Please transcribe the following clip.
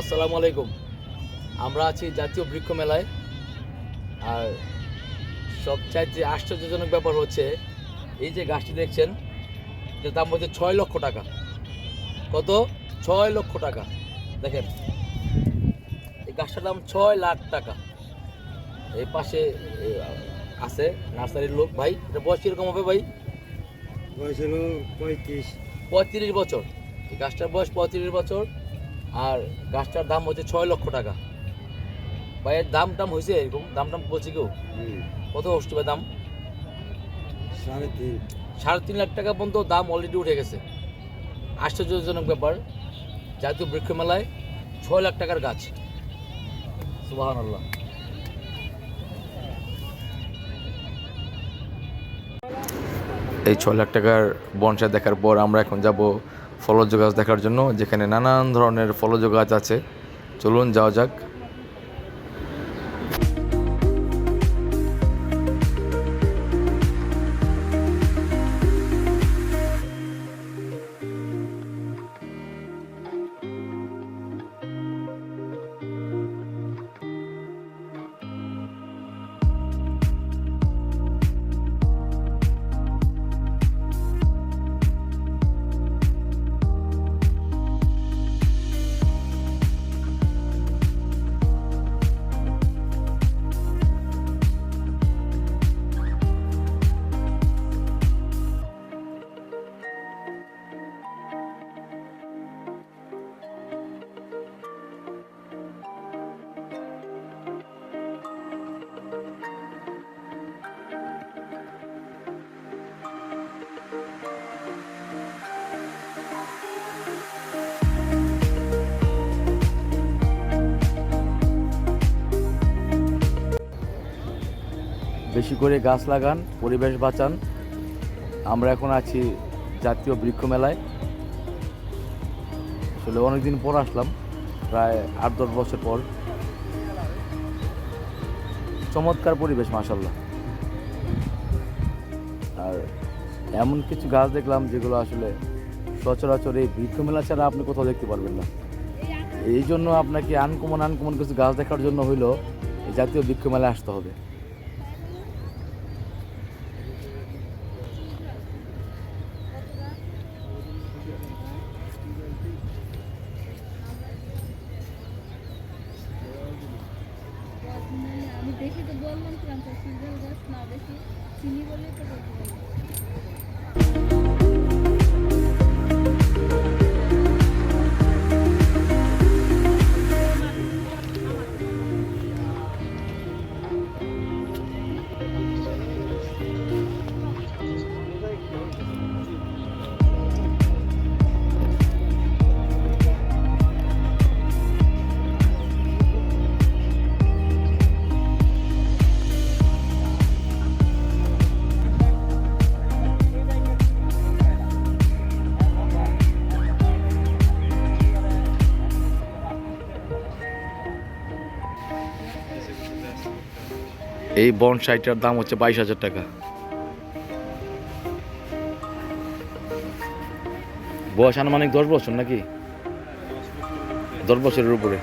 আসসালামু আলাইকুম। আমরা আছি জাতীয় বৃক্ষ মেলায়। আর সবচাইতে আশ্চর্যজনক ব্যাপার হচ্ছে এই যে গাছটি দেখছেন এটার দাম হচ্ছে ছয় লক্ষ টাকা। কত? ছয় লক্ষ টাকা। দেখেন এই গাছটার দাম ছয় লাখ টাকা। এই পাশে আছে নার্সারির লোক। ভাই এটা বয়স কীরকম হবে ভাই? বয়স হলো পঁয়ত্রিশ। পঁয়ত্রিশ বছর। এই গাছটার বয়স পঁয়ত্রিশ বছর। আর গাছটার দাম হচ্ছে ছয় লক্ষ টাকা। ভাই এর দাম টাম হয়েছে এরকম? দাম টাম বলছে কেউ কত হচ্ছে ভাই দাম? সাড়ে তিন। সাড়ে তিন লাখ টাকা পর্যন্ত দাম অলরেডি উঠে গেছে। আশ্চর্যজনক ব্যাপার জাতীয় বৃক্ষ মেলায় ছয় লাখ টাকার গাছ। সুবাহান আল্লাহ এই ছয় লাখ টাকার বনসা দেখার পর আমরা এখন যাব ফলজ গাছ দেখার জন্য যেখানে নানান ধরনের ফলজ গাছ আছে। চলুন যাওয়া যাক। বেশি করে গাছ লাগান, পরিবেশ বাঁচান। আমরা এখন আছি জাতীয় বৃক্ষ মেলায়। আসলে অনেকদিন পর আসলাম, প্রায় আট দশ বছর পর। চমৎকার পরিবেশ মাসাল্লাহ আর এমন কিছু গাছ দেখলাম যেগুলো আসলে সচরাচর এই বৃক্ষ মেলা ছাড়া আপনি কোথাও দেখতে পারবেন না। এই জন্য আপনাকে আনকমন আনকমন কিছু গাছ দেখার জন্য হইল জাতীয় বৃক্ষ মেলায় আসতে হবে। দেখে তো বললাম কিরম সিজন গাছ না বেশি চিনি বলে তো বলতে এই বনসাইটার দাম হচ্ছে বাইশ হাজার টাকা। বয়স আনুমানিক দশ বছর নাকি? দশ বছরের উপরে।